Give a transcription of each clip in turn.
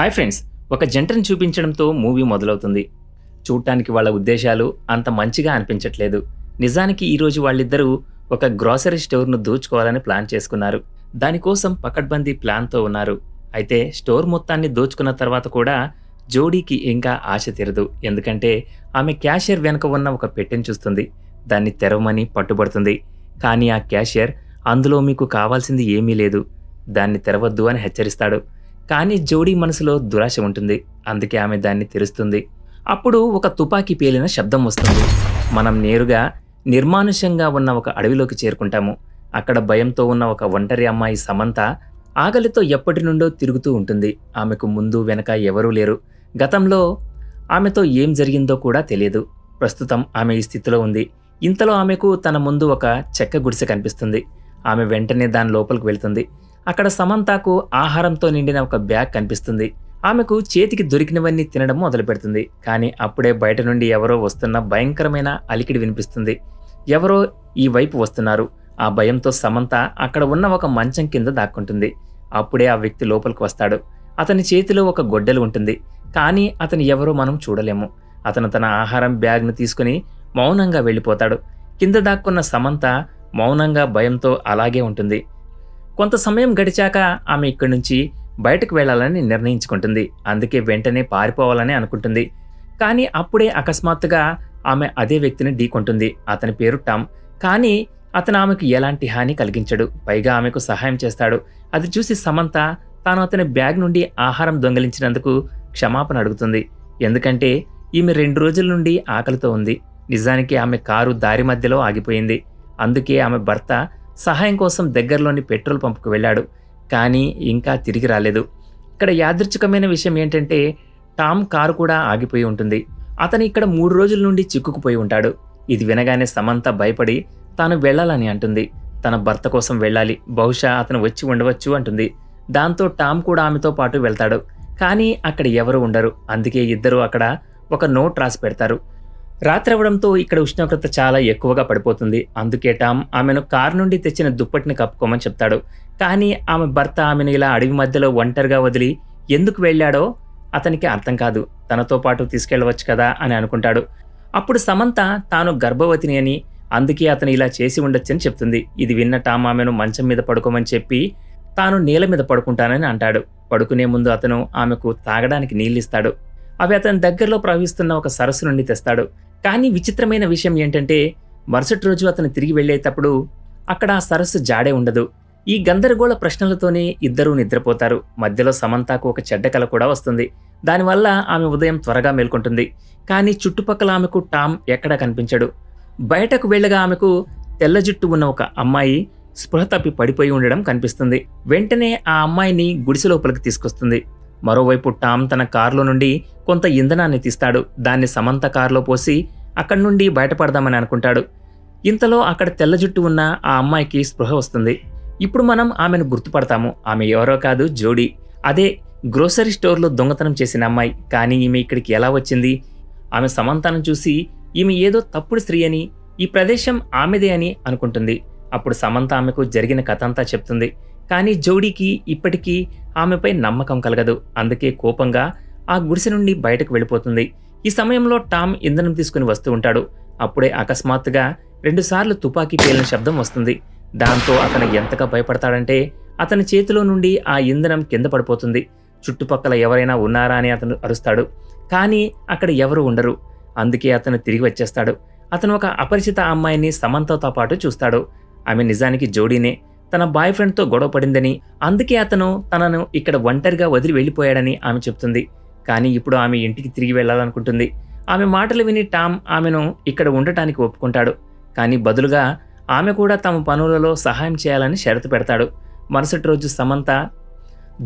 Hi friends ఒక జంటను చూపించడంతో movie మొదలవుతుంది. చూడటానికి వాళ్ళ ఉద్దేశాలు అంత మంచిగా అనిపించట్లేదు. నిజానికి ఈరోజు వాళ్ళిద్దరూ ఒక గ్రాసరీ స్టోర్ను దోచుకోవాలని ప్లాన్ చేసుకున్నారు. దానికోసం పకడ్బందీ ప్లాన్తో ఉన్నారు. అయితే స్టోర్ మొత్తాన్ని దోచుకున్న తర్వాత కూడా జోడీకి ఇంకా ఆశ తీరదు. ఎందుకంటే ఆమె క్యాషియర్ వెనుక ఉన్న ఒక పెట్టెను చూస్తుంది. దాన్ని తెరవమని పట్టుబడుతుంది. కానీ ఆ క్యాషియర్ అందులో మీకు కావాల్సింది ఏమీ లేదు. దాన్ని తెరవద్దు అని హెచ్చరిస్తాడు. కానీ జోడీ మనసులో దురాశ ఉంటుంది. అందుకే ఆమె దాన్ని తెరుస్తుంది. అప్పుడు ఒక తుపాకీ పేలిన శబ్దం వస్తుంది. మనం నేరుగా నిర్మానుష్యంగా ఉన్న ఒక అడవిలోకి చేరుకుంటాము. అక్కడ భయంతో ఉన్న ఒక ఒంటరి అమ్మాయి సమంత ఆకలితో ఎప్పటి నుండో తిరుగుతూ ఉంటుంది. ఆమెకు ముందు వెనక ఎవరూ లేరు. గతంలో ఆమెతో ఏం జరిగిందో కూడా తెలియదు. ప్రస్తుతం ఆమె ఈ స్థితిలో ఉంది. ఇంతలో ఆమెకు తన ముందు ఒక చెక్క గుడిసె కనిపిస్తుంది. ఆమె వెంటనే దాని లోపలికి వెళ్తుంది. అక్కడ సమంతకు ఆహారంతో నిండిన ఒక బ్యాగ్ కనిపిస్తుంది. ఆమెకు చేతికి దొరికినవన్నీ తినడం మొదలు పెడుతుంది కానీ అప్పుడే బయట నుండి ఎవరో వస్తున్న భయంకరమైన అలికిడి వినిపిస్తుంది. ఎవరో ఈ వైపు వస్తున్నారు. ఆ భయంతో సమంత అక్కడ ఉన్న ఒక మంచం కింద దాక్కుంటుంది. అప్పుడే ఆ వ్యక్తి లోపలికి వస్తాడు. అతని చేతిలో ఒక గొడ్డలు ఉంటుంది. కానీ అతను ఎవరో మనం చూడలేము. అతను తన ఆహారం బ్యాగ్ను తీసుకుని మౌనంగా వెళ్ళిపోతాడు. కింద దాక్కున్న సమంత మౌనంగా భయంతో అలాగే ఉంటుంది. కొంత సమయం గడిచాక ఆమె ఇక్కడి నుంచి బయటకు వెళ్ళాలని నిర్ణయించుకుంటుంది. అందుకే వెంటనే పారిపోవాలని అనుకుంటుంది. కానీ అప్పుడే అకస్మాత్తుగా ఆమె అదే వ్యక్తిని ఢీకొంటుంది. అతని పేరు టామ్. కానీ అతను ఆమెకు ఎలాంటి హాని కలిగించడు. పైగా ఆమెకు సహాయం చేస్తాడు. అది చూసి సమంత తాను అతని బ్యాగ్ నుండి ఆహారం దొంగిలించినందుకు క్షమాపణ అడుగుతుంది. ఎందుకంటే ఈమె రెండు రోజుల నుండి ఆకలితో ఉంది. నిజానికి ఆమె కారు దారి మధ్యలో ఆగిపోయింది. అందుకే ఆమె భర్త సహాయం కోసం దగ్గరలోని పెట్రోల్ పంపుకు వెళ్ళాడు కానీ ఇంకా తిరిగి రాలేదు. ఇక్కడ యాదృచ్ఛికమైన విషయం ఏంటంటే టామ్ కారు కూడా ఆగిపోయి ఉంటుంది. అతను ఇక్కడ మూడు రోజుల నుండి చిక్కుకుపోయి ఉంటాడు. ఇది వినగానే సమంత భయపడి తాను వెళ్ళాలని అంటుంది. తన భర్త కోసం వెళ్ళాలి బహుశా అతను వచ్చి ఉండవచ్చు అంటుంది. దాంతో టామ్ కూడా ఆమెతో పాటు వెళ్తాడు. కానీ అక్కడ ఎవరు ఉండరు. అందుకే ఇద్దరు అక్కడ ఒక నోట్ రాసి పెడతారు. రాత్రి అవ్వడంతో ఇక్కడ ఉష్ణోగ్రత చాలా ఎక్కువగా పడిపోతుంది. అందుకే టామ్ ఆమెను కారు నుండి తెచ్చిన దుప్పటిని కప్పుకోమని చెప్తాడు. కానీ ఆమె భర్త ఆమెను ఇలా అడవి మధ్యలో ఒంటరిగా వదిలి ఎందుకు వెళ్ళాడో అతనికి అర్థం కాదు. తనతో పాటు తీసుకెళ్ళవచ్చు కదా అని అనుకుంటాడు. అప్పుడు సమంత తాను గర్భవతిని అని అందుకే అతను ఇలా చేసి ఉండొచ్చని చెప్తుంది. ఇది విన్న టామ్ ఆమెను మంచం మీద పడుకోమని చెప్పి తాను నేల మీద పడుకుంటానని అంటాడు. పడుకునే ముందు అతను ఆమెకు తాగడానికి నీళ్ళిస్తాడు. అవి అతని దగ్గరలో ప్రవహిస్తున్న ఒక సరస్సు నుండి తెస్తాడు. కానీ విచిత్రమైన విషయం ఏంటంటే మరుసటి రోజు అతను తిరిగి వెళ్ళేటప్పుడు అక్కడ ఆ సరస్సు జాడే ఉండదు. ఈ గందరగోళ ప్రశ్నలతోనే ఇద్దరూ నిద్రపోతారు. మధ్యలో సమంతాకు ఒక చెడ్డ కల కూడా వస్తుంది. దానివల్ల ఆమె ఉదయం త్వరగా మేల్కొంటుంది. కానీ చుట్టుపక్కల ఆమెకు టామ్ ఎక్కడా కనిపించడు. బయటకు వెళ్ళగా ఆమెకు తెల్ల జుట్టు ఉన్న ఒక అమ్మాయి స్పృహ తప్పి పడిపోయి ఉండడం కనిపిస్తుంది. వెంటనే ఆ అమ్మాయిని గుడిసె లోపలికి తీసుకొస్తుంది. మరోవైపు టామ్ తన కారులో నుండి కొంత ఇంధనాన్ని తీస్తాడు. దాన్ని సమంత కారులో పోసి అక్కడి నుండి బయటపడదామని అనుకుంటాడు. ఇంతలో అక్కడ తెల్ల జుట్టు ఉన్న ఆ అమ్మాయికి స్పృహ వస్తుంది. ఇప్పుడు మనం ఆమెను గుర్తుపడతాము. ఆమె ఎవరో కాదు జోడీ. అదే గ్రోసరీ స్టోర్లో దొంగతనం చేసిన అమ్మాయి. కానీ ఈమె ఇక్కడికి ఎలా వచ్చింది? ఆమె సమంతను చూసి ఈమె ఏదో తప్పుడు స్త్రీ అని ఈ ప్రదేశం ఆమెదే అని అనుకుంటుంది. అప్పుడు సమంత ఆమెకు జరిగిన కథ అంతా చెప్తుంది. కానీ జోడీకి ఇప్పటికీ ఆమెపై నమ్మకం కలగదు. అందుకే కోపంగా ఆ గుడిసె నుండి బయటకు వెళ్ళిపోతుంది. ఈ సమయంలో టామ్ ఇంధనం తీసుకుని వస్తూ ఉంటాడు. అప్పుడే అకస్మాత్తుగా రెండుసార్లు తుపాకీ పేలిన శబ్దం వస్తుంది. దాంతో అతను ఎంతగా భయపడతాడంటే అతని చేతిలో నుండి ఆ ఇంధనం కింద పడిపోతుంది. చుట్టుపక్కల ఎవరైనా ఉన్నారా అని అతను అరుస్తాడు. కానీ అక్కడ ఎవరు ఉండరు. అందుకే అతను తిరిగి వచ్చేస్తాడు. అతను ఒక అపరిచిత అమ్మాయిని సమంతతో పాటు చూస్తాడు. ఆమె నిజానికి జోడీనే. తన బాయ్ ఫ్రెండ్తో గొడవ పడిందని అందుకే అతను తనను ఇక్కడ ఒంటరిగా వదిలి వెళ్ళిపోయాడని ఆమె చెప్తుంది. కానీ ఇప్పుడు ఆమె ఇంటికి తిరిగి వెళ్ళాలనుకుంటుంది. ఆమె మాటలు విని టామ్ ఆమెను ఇక్కడ ఉండటానికి ఒప్పుకుంటాడు. కానీ బదులుగా ఆమె కూడా తమ పనులలో సహాయం చేయాలని షరతు పెడతాడు. మరుసటి రోజు సమంత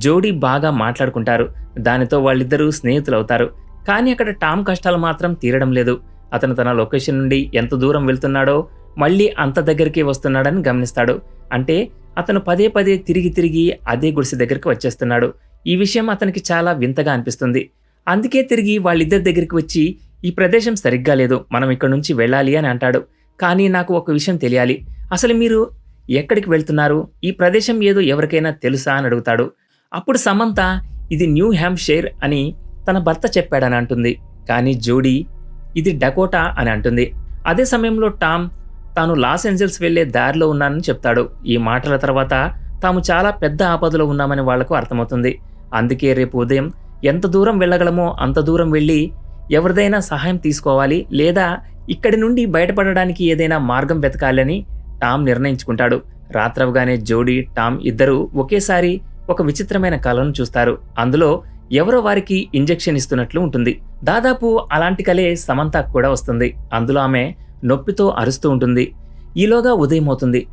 జోడీ బాగా మాట్లాడుకుంటారు. దానితో వాళ్ళిద్దరూ స్నేహితులవుతారు. కానీ అక్కడ టామ్ కష్టాలు మాత్రం తీరడం లేదు. అతను తన లొకేషన్ నుండి ఎంత దూరం వెళ్తున్నాడో మళ్ళీ అంత దగ్గరికి వస్తున్నాడని గమనిస్తాడు. అంటే అతను పదే పదే తిరిగి తిరిగి అదే గుడిసె దగ్గరికి వచ్చేస్తున్నాడు. ఈ విషయం అతనికి చాలా వింతగా అనిపిస్తుంది. అందుకే తిరిగి వాళ్ళిద్దరి దగ్గరికి వచ్చి ఈ ప్రదేశం సరిగ్గా లేదు మనం ఇక్కడ నుంచి వెళ్ళాలి అని అంటాడు. కానీ నాకు ఒక విషయం తెలియాలి. అసలు మీరు ఎక్కడికి వెళ్తున్నారు? ఈ ప్రదేశం ఏదో ఎవరికైనా తెలుసా? అని అడుగుతాడు. అప్పుడు సమంత ఇది న్యూ హ్యాంప్షైర్ అని తన భర్త చెప్పాడని అంటుంది. కానీ జోడీ ఇది డకోటా అని అంటుంది. అదే సమయంలో టామ్ తాను లాస్ ఏంజల్స్ వెళ్ళే దారిలో ఉన్నానని చెప్తాడు. ఈ మాటల తర్వాత తాము చాలా పెద్ద ఆపదలో ఉన్నామని వాళ్ళకు అర్థమవుతుంది. అందుకే రేపు ఉదయం ఎంత దూరం వెళ్ళగలమో అంత దూరం వెళ్ళి ఎవరిదైనా సహాయం తీసుకోవాలి లేదా ఇక్కడి నుండి బయటపడడానికి ఏదైనా మార్గం వెతకాలని టామ్ నిర్ణయించుకుంటాడు. రాత్రవగానే జోడీ టామ్ ఇద్దరూ ఒకేసారి ఒక విచిత్రమైన కళను చూస్తారు. అందులో ఎవరో వారికి ఇంజెక్షన్ ఇస్తున్నట్లు ఉంటుంది. దాదాపు అలాంటి కలే సమంతకు కూడా వస్తుంది. అందులో ఆమె నొప్పితో అరుస్తూ ఉంటుంది. ఈలోగా ఉదయం అవుతుంది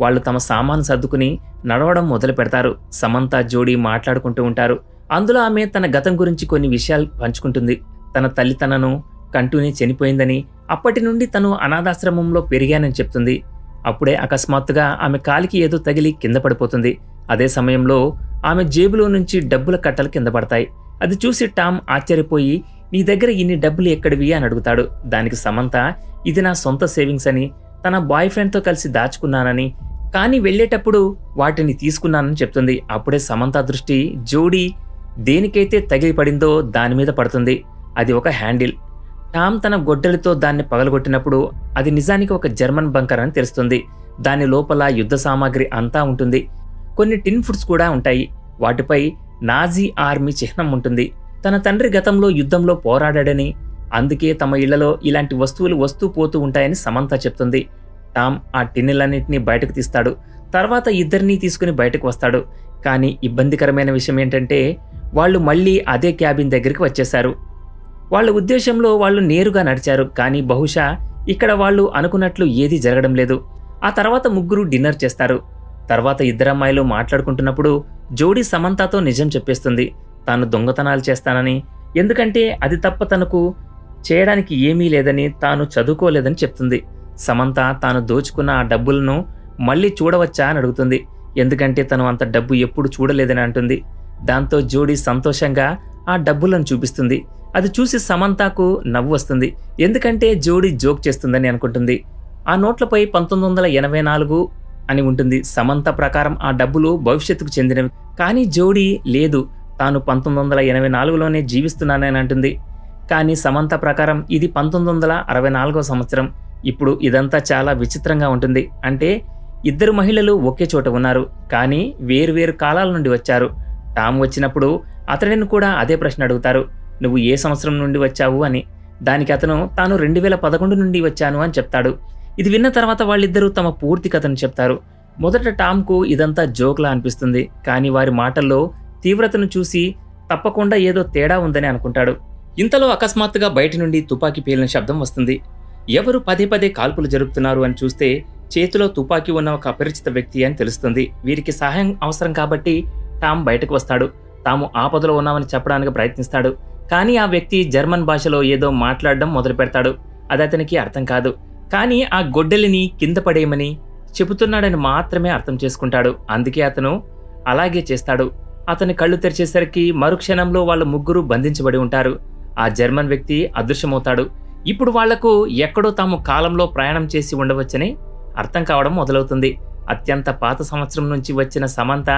వాళ్ళు తమ సామాను సర్దుకుని నడవడం మొదలు పెడతారు. సమంత జోడీ మాట్లాడుకుంటూ ఉంటారు. అందులో ఆమె తన గతం గురించి కొన్ని విషయాలు పంచుకుంటుంది. తన తల్లి తనను కంటూనే చనిపోయిందని అప్పటి నుండి తను అనాథాశ్రమంలో పెరిగానని చెప్తుంది. అప్పుడే అకస్మాత్తుగా ఆమె కాలికి ఏదో తగిలి కింద పడిపోతుంది. అదే సమయంలో ఆమె జేబులో నుంచి డబ్బుల కట్టలు కింద పడతాయి. అది చూసి టామ్ ఆశ్చర్యపోయి నీ దగ్గర ఇన్ని డబ్బులు ఎక్కడివి అని అడుగుతాడు. దానికి సమంత ఇది నా సొంత సేవింగ్స్ అని తన బాయ్ ఫ్రెండ్తో కలిసి దాచుకున్నానని కానీ వెళ్ళేటప్పుడు వాటిని తీసుకున్నానని చెప్తుంది. అప్పుడే సమంత దృష్టి జోడీ దేనికైతే తగిలి పడిందో దాని మీద పడుతుంది. అది ఒక హ్యాండిల్. టామ్ తన గొడ్డలితో దాన్ని పగలగొట్టినప్పుడు అది నిజానికి ఒక జర్మన్ బంకర్ అని తెలుస్తుంది. దాని లోపల యుద్ధ సామాగ్రి అంతా ఉంటుంది. కొన్ని టిన్ ఫుడ్స్ కూడా ఉంటాయి. వాటిపై నాజీ ఆర్మీ చిహ్నం ఉంటుంది. తన తండ్రి గతంలో యుద్ధంలో పోరాడాడని అందుకే తమ ఇళ్ళలో ఇలాంటి వస్తువులు వస్తూ పోతూ ఉంటాయని సమంత చెప్తుంది. టామ్ ఆ టిన్నెలన్నింటినీ బయటకు తీస్తాడు. తర్వాత ఇద్దరినీ తీసుకుని బయటకు వస్తాడు. కానీ ఇబ్బందికరమైన విషయం ఏంటంటే వాళ్ళు మళ్ళీ అదే క్యాబిన్ దగ్గరికి వచ్చేశారు. వాళ్ళ ఉద్దేశంలో వాళ్ళు నేరుగా నడిచారు కానీ బహుశా ఇక్కడ వాళ్ళు అనుకున్నట్లు ఏదీ జరగడం లేదు. ఆ తర్వాత ముగ్గురు డిన్నర్ చేస్తారు. తర్వాత ఇద్దరమ్మాయిలు మాట్లాడుకుంటున్నప్పుడు జోడీ సమంతతో నిజం చెప్పేస్తుంది. తాను దొంగతనాలు చేస్తానని ఎందుకంటే అది తప్ప తనకు చేయడానికి ఏమీ లేదని తాను చదువుకోలేదని చెప్తుంది. సమంత తాను దోచుకున్న ఆ డబ్బులను మళ్ళీ చూడవచ్చా అని అడుగుతుంది. ఎందుకంటే తను అంత డబ్బు ఎప్పుడు చూడలేదని అంటుంది. దాంతో జోడీ సంతోషంగా ఆ డబ్బులను చూపిస్తుంది. అది చూసి సమంతకు నవ్వు వస్తుంది. ఎందుకంటే జోడీ జోక్ చేస్తుందని అనుకుంటుంది. ఆ నోట్లపై పంతొమ్మిది వందల ఎనభై నాలుగు అని ఉంటుంది. సమంత ప్రకారం ఆ డబ్బులు భవిష్యత్తుకు చెందినవి. కానీ జోడీ లేదు. తాను పంతొమ్మిది వందల ఎనభై నాలుగులోనే జీవిస్తున్నానని అంటుంది. కానీ సమంత ప్రకారం ఇది పంతొమ్మిది వందల అరవై నాలుగో సంవత్సరం. ఇప్పుడు ఇదంతా చాలా విచిత్రంగా ఉంటుంది. అంటే ఇద్దరు మహిళలు ఒకే చోట ఉన్నారు. కానీ వేరువేరు కాలాల నుండి వచ్చారు. టామ్ వచ్చినప్పుడు అతడిని కూడా అదే ప్రశ్న అడుగుతారు. నువ్వు ఏ సంవత్సరం నుండి వచ్చావు? అని. దానికి అతను తాను రెండు వేల పదకొండు నుండి వచ్చాను అని చెప్తాడు. ఇది విన్న తర్వాత వాళ్ళిద్దరూ తమ పూర్తి కథను చెప్తారు. మొదట టామ్కు ఇదంతా జోక్లా అనిపిస్తుంది. కానీ వారి మాటల్లో తీవ్రతను చూసి తప్పకుండా ఏదో తేడా ఉందని అనుకుంటాడు. ఇంతలో అకస్మాత్తుగా బయటి నుండి తుపాకీ పేలిన శబ్దం వస్తుంది. ఎవరు పదే పదే కాల్పులు జరుపుతున్నారు అని చూస్తే చేతిలో తుపాకీ ఉన్న ఒక అపరిచిత వ్యక్తి అని తెలుస్తుంది. వీరికి సహాయం అవసరం కాబట్టి టామ్ బయటకు వస్తాడు. తాము ఆపదలో ఉన్నామని చెప్పడానికి ప్రయత్నిస్తాడు. కానీ ఆ వ్యక్తి జర్మన్ భాషలో ఏదో మాట్లాడడం మొదలు పెడతాడు. అది అతనికి అర్థం కాదు. కానీ ఆ గొడ్డలిని కింద పడేయమని చెబుతున్నాడని మాత్రమే అర్థం చేసుకుంటాడు. అందుకే అతను అలాగే చేస్తాడు. అతని కళ్ళు తెరిచేసరికి మరుక్షణంలో వాళ్ళ ముగ్గురు బంధించబడి ఉంటారు. ఆ జర్మన్ వ్యక్తి అదృశ్యమవుతాడు. ఇప్పుడు వాళ్ళకు ఎక్కడో తాము కాలంలో ప్రయాణం చేసి ఉండవచ్చని అర్థం కావడం మొదలవుతుంది. అత్యంత పాత సంవత్సరం నుంచి వచ్చిన సమంత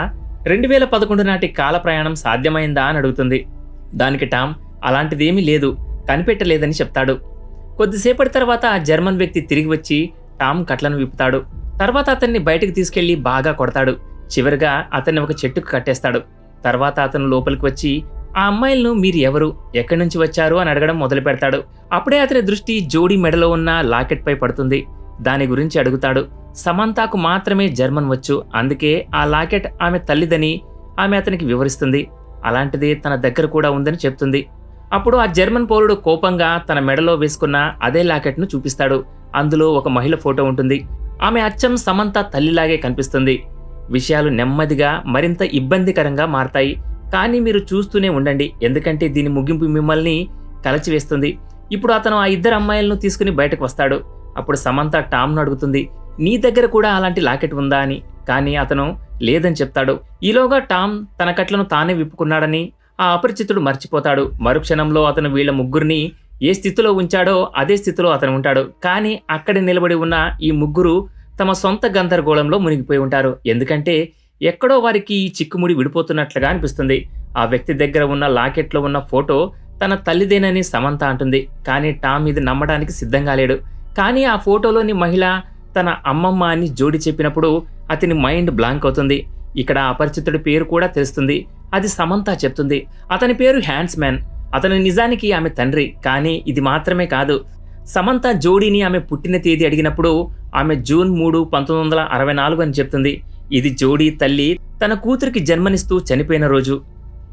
రెండు వేల పదకొండు నాటి కాల ప్రయాణం సాధ్యమైందా అని అడుగుతుంది. దానికి టామ్ అలాంటిదేమీ లేదు కనిపెట్టలేదని చెప్తాడు. కొద్దిసేపటి తర్వాత ఆ జర్మన్ వ్యక్తి తిరిగి వచ్చి టామ్ కట్లను విప్పుతాడు. తర్వాత అతన్ని బయటకు తీసుకెళ్ళి బాగా కొడతాడు. చివరిగా అతన్ని ఒక చెట్టుకు కట్టేస్తాడు. తర్వాత అతను లోపలికి వచ్చి ఆ అమ్మాయిలను మీరు ఎవరు? ఎక్కడి నుంచి వచ్చారు? అని అడగడం మొదలు పెడతాడు. అప్పుడే అతని దృష్టి జోడీ మెడలో ఉన్న లాకెట్ పై పడుతుంది. దాని గురించి అడుగుతాడు. సమంతాకు మాత్రమే జర్మన్ వచ్చు. అందుకే ఆ లాకెట్ ఆమె తల్లిదని ఆమె అతనికి వివరిస్తుంది. అలాంటిది తన దగ్గర కూడా ఉందని చెప్తుంది. అప్పుడు ఆ జర్మన్ పౌరుడు కోపంగా తన మెడలో వేసుకున్న అదే లాకెట్ను చూపిస్తాడు. అందులో ఒక మహిళ ఫోటో ఉంటుంది. ఆమె అచ్చం సమంత తల్లిలాగే కనిపిస్తుంది. విషయాలు నెమ్మదిగా మరింత ఇబ్బందికరంగా మారతాయి. కానీ మీరు చూస్తూనే ఉండండి. ఎందుకంటే దీని ముగింపు మిమ్మల్ని కలచివేస్తుంది. ఇప్పుడు అతను ఆ ఇద్దరు అమ్మాయిలను తీసుకుని బయటకు వస్తాడు. అప్పుడు సమంత టామ్ను అడుగుతుంది నీ దగ్గర కూడా అలాంటి లాకెట్ ఉందా? అని. కానీ అతను లేదని చెప్తాడు. ఈలోగా టామ్ తన కట్లను తానే విప్పుకున్నాడని ఆ అపరిచితుడు మర్చిపోతాడు. మరుక్షణంలో అతను వీళ్ళ ముగ్గురిని ఏ స్థితిలో ఉంచాడో అదే స్థితిలో అతను ఉంటాడు. కానీ అక్కడ నిలబడి ఉన్న ఈ ముగ్గురు తమ సొంత గందరగోళంలో మునిగిపోయి ఉంటారు. ఎందుకంటే ఎక్కడో వారికి ఈ చిక్కుముడి విడిపోతున్నట్లుగా అనిపిస్తుంది. ఆ వ్యక్తి దగ్గర ఉన్న లాకెట్లో ఉన్న ఫోటో తన తల్లిదేనని సమంత అంటుంది. కానీ టామ్ ఇది నమ్మడానికి సిద్ధంగా లేడు. కానీ ఆ ఫోటోలోని మహిళ తన అమ్మమ్మ అని జోడి చెప్పినప్పుడు అతని మైండ్ బ్లాంక్ అవుతుంది. ఇక్కడ అపరిచితుడి పేరు కూడా తెలుస్తుంది. అది సమంత చెప్తుంది. అతని పేరు హ్యాండ్స్ మ్యాన్ అతను నిజానికి ఆమె తండ్రి. కానీ ఇది మాత్రమే కాదు. సమంత జోడీని ఆమె పుట్టిన తేదీ అడిగినప్పుడు ఆమె జూన్ మూడు పంతొమ్మిది వందల అరవై నాలుగు అని చెప్తుంది. ఇది జోడీ తల్లి తన కూతురికి జన్మనిస్తూ చనిపోయిన రోజు.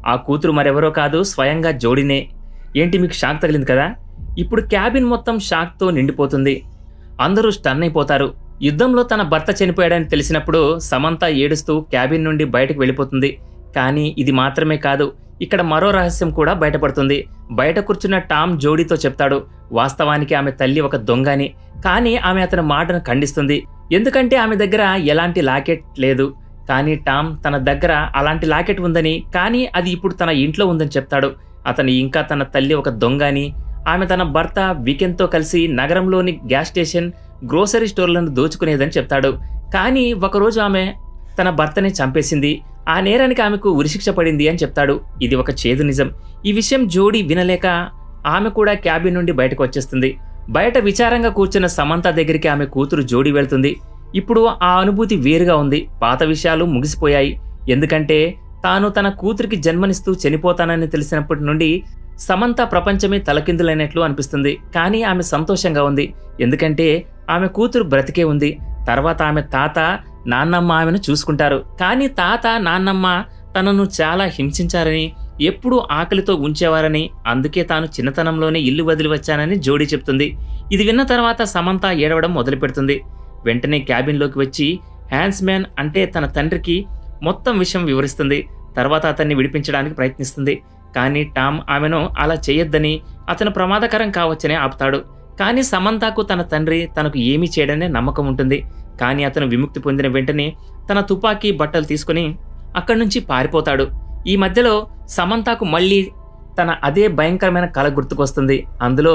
ఆ కూతురు మరెవరో కాదు స్వయంగా జోడీనే. ఏంటి మీకు షాక్ తగిలింది కదా? ఇప్పుడు క్యాబిన్ మొత్తం షాక్తో నిండిపోతుంది. అందరూ స్టన్ అయిపోతారు. యుద్ధంలో తన భర్త చనిపోయాడని తెలిసినప్పుడు సమంత ఏడుస్తూ క్యాబిన్ నుండి బయటకు వెళ్ళిపోతుంది. కానీ ఇది మాత్రమే కాదు. ఇక్కడ మరో రహస్యం కూడా బయటపడుతుంది. బయట కూర్చున్న టామ్ జోడీతో చెప్తాడు వాస్తవానికి ఆమె తల్లి ఒక దొంగ అని కానీ ఆమె అతని మాటను ఖండిస్తుంది. ఎందుకంటే ఆమె దగ్గర ఎలాంటి లాకెట్ లేదు. కానీ టామ్ తన దగ్గర అలాంటి లాకెట్ ఉందని కానీ అది ఇప్పుడు తన ఇంట్లో ఉందని చెప్తాడు. అతను ఇంకా తన తల్లి ఒక దొంగ అని ఆమె తన భర్త వీకెండ్తో కలిసి నగరంలోని గ్యాస్ స్టేషన్ గ్రోసరీ స్టోర్లను దోచుకునేదని చెప్తాడు. కానీ ఒకరోజు ఆమె తన భర్తని చంపేసింది. ఆ నేరానికి ఆమెకు ఉరిశిక్ష పడింది అని చెప్తాడు. ఇది ఒక చేదు నిజం. ఈ విషయం జోడీ వినలేక ఆమె కూడా క్యాబిన్ నుండి బయటకు వచ్చేస్తుంది. బయట విచారంగా కూర్చున్న సమంత దగ్గరికి ఆమె కూతురు జోడి వెళ్తుంది. ఇప్పుడు ఆ అనుభూతి వేరుగా ఉంది. పాత విషయాలు ముగిసిపోయాయి. ఎందుకంటే తాను తన కూతురికి జన్మనిస్తూ చనిపోతానని తెలిసినప్పటి నుండి సమంత ప్రపంచమే తలకిందులైనట్లు అనిపిస్తుంది. కానీ ఆమె సంతోషంగా ఉంది. ఎందుకంటే ఆమె కూతురు బ్రతికే ఉంది. తర్వాత ఆమె తాత నాన్నమ్మ ఆమెను చూసుకుంటారు. కానీ తాత నాన్నమ్మ తనను చాలా హింసించారని ఎప్పుడూ ఆకలితో ఉంచేవారని అందుకే తాను చిన్నతనంలోనే ఇల్లు వదిలి వచ్చానని జోడీ చెప్తుంది. ఇది విన్న తర్వాత సమంత ఏడవడం మొదలుపెడుతుంది. వెంటనే క్యాబిన్లోకి వచ్చి హ్యాండ్స్ మ్యాన్ అంటే తన తండ్రికి మొత్తం విషయం వివరిస్తుంది. తర్వాత అతన్ని విడిపించడానికి ప్రయత్నిస్తుంది. కానీ టామ్ ఆమెను అలా చేయొద్దని అతను ప్రమాదకరం కావచ్చని ఆపుతాడు. కానీ సమంతకు తన తండ్రి తనకు ఏమీ చేయడనే నమ్మకం ఉంటుంది. కానీ అతను విముక్తి పొందిన వెంటనే తన తుపాకీ బట్టలు తీసుకుని అక్కడి నుంచి పారిపోతాడు. ఈ మధ్యలో సమంతకు మళ్ళీ తన అదే భయంకరమైన కళ గుర్తుకొస్తుంది. అందులో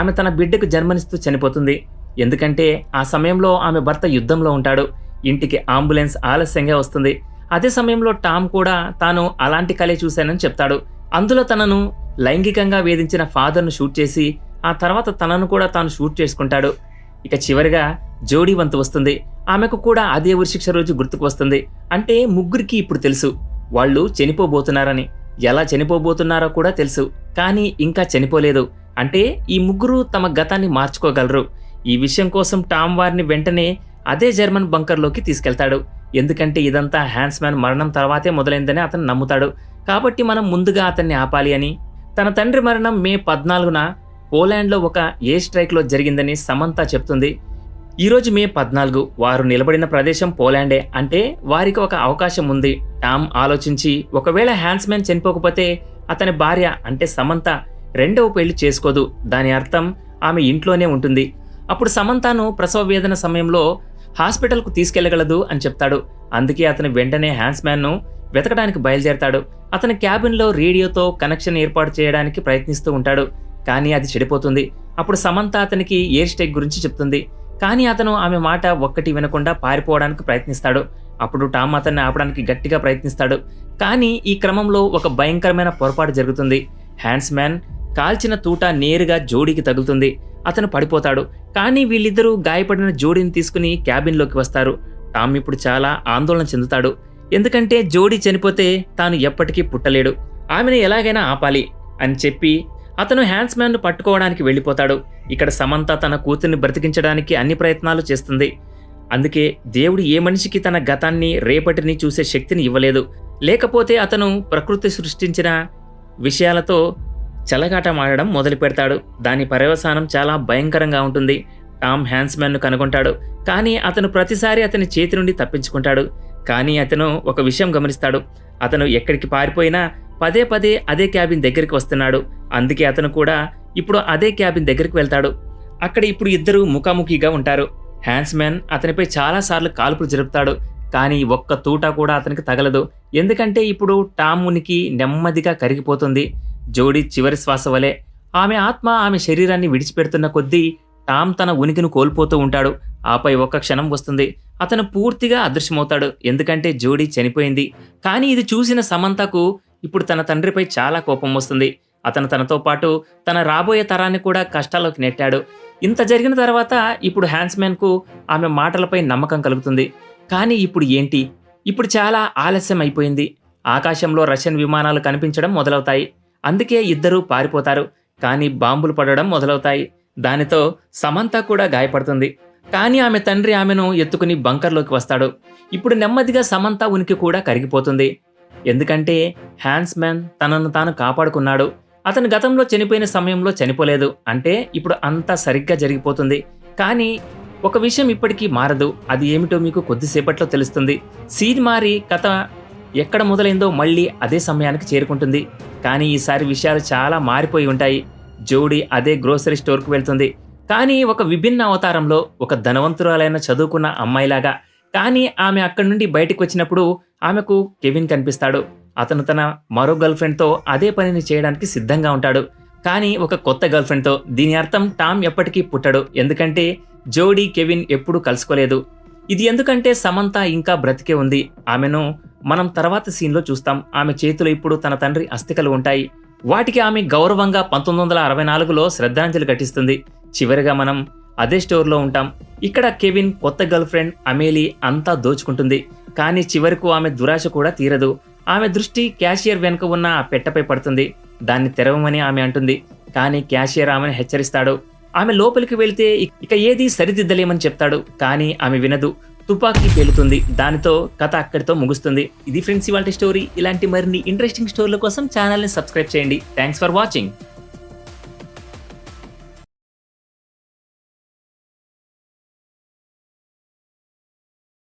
ఆమె తన బిడ్డకు జన్మనిస్తూ చనిపోతుంది. ఎందుకంటే ఆ సమయంలో ఆమె భర్త యుద్ధంలో ఉంటాడు. ఇంటికి అంబులెన్స్ ఆలస్యంగా వస్తుంది. అదే సమయంలో టామ్ కూడా తాను అలాంటి కళే చూశానని చెప్తాడు. అందులో తనను లైంగికంగా వేధించిన ఫాదర్ను షూట్ చేసి ఆ తర్వాత తనను కూడా తాను షూట్ చేసుకుంటాడు. ఇక చివరిగా జోడీ వంతు వస్తుంది. ఆమెకు కూడా అదే ఉరిశిక్ష రోజు గుర్తుకు వస్తుంది. అంటే ముగ్గురికి ఇప్పుడు తెలుసు. వాళ్ళు చనిపోబోతున్నారని. ఎలా చనిపోబోతున్నారో కూడా తెలుసు. కానీ ఇంకా చనిపోలేదు. అంటే ఈ ముగ్గురు తమ గతాన్ని మార్చుకోగలరు. ఈ విషయం కోసం టామ్ వారిని వెంటనే అదే జర్మన్ బంకర్లోకి తీసుకెళ్తాడు. ఎందుకంటే ఇదంతా హ్యాండ్స్మ్యాన్ మరణం తర్వాతే మొదలైందని అతను నమ్ముతాడు. కాబట్టి మనం ముందుగా అతన్ని ఆపాలి అని. తన తండ్రి మరణం మే పద్నాలుగున పోలాండ్లో ఒక ఏ స్ట్రైక్లో జరిగిందని సమంత చెప్తుంది. ఈరోజు మే పద్నాలుగు వారు నిలబడిన ప్రదేశం పోలాండే. అంటే వారికి ఒక అవకాశం ఉంది. టామ్ ఆలోచించి ఒకవేళ హ్యాండ్స్మ్యాన్ చనిపోకపోతే అతని భార్య అంటే సమంత రెండవ పెళ్ళి చేసుకోదు. దాని అర్థం ఆమె ఇంట్లోనే ఉంటుంది. అప్పుడు సమంతను ప్రసవ వేదన సమయంలో హాస్పిటల్కు తీసుకెళ్ళగలదు అని చెప్తాడు. అందుకే అతను వెంటనే హ్యాండ్స్మ్యాన్ను వెతకడానికి బయలుదేరతాడు. అతని క్యాబిన్లో రేడియోతో కనెక్షన్ ఏర్పాటు చేయడానికి ప్రయత్నిస్తూ ఉంటాడు. కానీ అది చెడిపోతుంది. అప్పుడు సమంత అతనికి ఎయిర్ స్టెక్ గురించి చెప్తుంది. కానీ అతను ఆమె మాట ఒక్కటి వినకుండా పారిపోవడానికి ప్రయత్నిస్తాడు. అప్పుడు టామ్ అతన్ని ఆపడానికి గట్టిగా ప్రయత్నిస్తాడు. కానీ ఈ క్రమంలో ఒక భయంకరమైన పొరపాటు జరుగుతుంది. హ్యాండ్స్ మ్యాన్ కాల్చిన తూట నేరుగా జోడీకి తగులుతుంది. అతను పడిపోతాడు. కానీ వీళ్ళిద్దరూ గాయపడిన జోడీని తీసుకుని క్యాబిన్లోకి వస్తారు. టామ్ ఇప్పుడు చాలా ఆందోళన చెందుతాడు. ఎందుకంటే జోడీ చనిపోతే తాను ఎప్పటికీ పుట్టలేడు. ఆమెను ఎలాగైనా ఆపాలి అని చెప్పి అతను హ్యాండ్స్మ్యాన్ను పట్టుకోవడానికి వెళ్ళిపోతాడు. ఇక్కడ సమంత తన కూతుర్ని బ్రతికించడానికి అన్ని ప్రయత్నాలు చేస్తుంది. అందుకే దేవుడు ఏ మనిషికి తన గతాన్ని రేపటిని చూసే శక్తిని ఇవ్వలేదు. లేకపోతే అతను ప్రకృతి సృష్టించిన విషయాలతో చలగాటమాడడం మొదలు పెడతాడు. దాని పర్యవసానం చాలా భయంకరంగా ఉంటుంది. టామ్ హ్యాండ్స్మ్యాన్ను కనుగొంటాడు. కానీ అతను ప్రతిసారి అతని చేతి నుండి తప్పించుకుంటాడు. కానీ అతను ఒక విషయం గమనిస్తాడు. అతను ఎక్కడికి పారిపోయినా పదే పదే అదే క్యాబిన్ దగ్గరికి వస్తున్నాడు. అందుకే అతను కూడా ఇప్పుడు అదే క్యాబిన్ దగ్గరికి వెళ్తాడు. అక్కడ ఇప్పుడు ఇద్దరు ముఖాముఖిగా ఉంటారు. హ్యాండ్స్మ్యాన్ అతనిపై చాలాసార్లు కాల్పులు జరుపుతాడు. కానీ ఒక్క తూట కూడా అతనికి తగలదు. ఎందుకంటే ఇప్పుడు టామ్ ఉనికి నెమ్మదిగా కరిగిపోతుంది. జోడీ చివరి శ్వాస వలె ఆమె ఆత్మ ఆమె శరీరాన్ని విడిచిపెడుతున్న కొద్దీ టామ్ తన ఉనికిని కోల్పోతూ ఉంటాడు. ఆపై ఒక్క క్షణం వస్తుంది. అతను పూర్తిగా అదృశ్యమవుతాడు. ఎందుకంటే జోడీ చనిపోయింది. కానీ ఇది చూసిన సమంతకు ఇప్పుడు తన తండ్రిపై చాలా కోపం వస్తుంది. అతను తనతో పాటు తన రాబోయే తరాన్ని కూడా కష్టాల్లోకి నెట్టాడు. ఇంత జరిగిన తర్వాత ఇప్పుడు హ్యాండ్స్మెన్కు ఆమె మాటలపై నమ్మకం కలుగుతుంది. కానీ ఇప్పుడు ఏంటి? ఇప్పుడు చాలా ఆలస్యం అయిపోయింది. ఆకాశంలో రష్యన్ విమానాలు కనిపించడం మొదలవుతాయి. అందుకే ఇద్దరూ పారిపోతారు. కానీ బాంబులు పడడం మొదలవుతాయి. దానితో సమంత కూడా గాయపడుతుంది. కానీ ఆమె తండ్రి ఆమెను ఎత్తుకుని బంకర్లోకి వస్తాడు. ఇప్పుడు నెమ్మదిగా సమంత ఉనికి కూడా కరిగిపోతుంది. ఎందుకంటే హ్యాన్స్మ్యాన్ తనను తాను కాపాడుకున్నాడు. అతను గతంలో చనిపోయిన సమయంలో చనిపోలేదు. అంటే ఇప్పుడు అంతా సరిగ్గా జరిగిపోతుంది. కానీ ఒక విషయం ఇప్పటికీ మారదు. అది ఏమిటో మీకు కొద్దిసేపట్లో తెలుస్తుంది. సీన్ మారి కథ ఎక్కడ మొదలైందో మళ్ళీ అదే సమయానికి చేరుకుంటుంది. కానీ ఈసారి విషయాలు చాలా మారిపోయి ఉంటాయి. జోడీ అదే గ్రోసరీ స్టోర్కు వెళ్తుంది. కానీ ఒక విభిన్న అవతారంలో ఒక ధనవంతురాలైన చదువుకున్న అమ్మాయిలాగా కానీ ఆమె అక్కడి నుండి బయటకు వచ్చినప్పుడు ఆమెకు కెవిన్ కనిపిస్తాడు. అతను తన మరో గర్ల్ఫ్రెండ్తో అదే పనిని చేయడానికి సిద్ధంగా ఉంటాడు. కానీ ఒక కొత్త గర్ల్ఫ్రెండ్తో దీని అర్థం టామ్ ఎప్పటికీ పుట్టడు. ఎందుకంటే జోడీ కెవిన్ ఎప్పుడూ కలుసుకోలేదు. ఇది ఎందుకంటే సమంత ఇంకా బ్రతికే ఉంది. ఆమెను మనం తర్వాత సీన్లో చూస్తాం. ఆమె చేతిలో ఇప్పుడు తన తండ్రి అస్థికలు ఉంటాయి. వాటికి ఆమె గౌరవంగా పంతొమ్మిది వందల అరవై నాలుగులో శ్రద్ధాంజలి ఘటిస్తుంది. చివరిగా మనం అదే స్టోర్లో ఉంటాం. ఇక్కడ కెవిన్ కొత్త గర్ల్ ఫ్రెండ్ అమేలి అంతా దోచుకుంటుంది. కానీ చివరకు ఆమె దురాశ కూడా తీరదు. ఆమె దృష్టి క్యాషియర్ వెనుక ఉన్న ఆ పెట్టపై పడుతుంది. దాన్ని తెరవమని ఆమె అంటుంది. కానీ క్యాషియర్ ఆమెను హెచ్చరిస్తాడు. ఆమె లోపలికి వెళితే ఇక- ఇక ఏది సరిదిద్దలేమని చెప్తాడు. కానీ ఆమె వినదు. తుపాకీ పేలుతుంది. దానితో కథ అక్కడితో ముగుస్తుంది. ఇది ఫ్రెండ్స్ ఇవాళ స్టోరీ. ఇలాంటి మరిన్ని ఇంట్రెస్టింగ్ స్టోరీల కోసం ఛానల్ని సబ్స్క్రైబ్ చేయండి. Thanks for watching.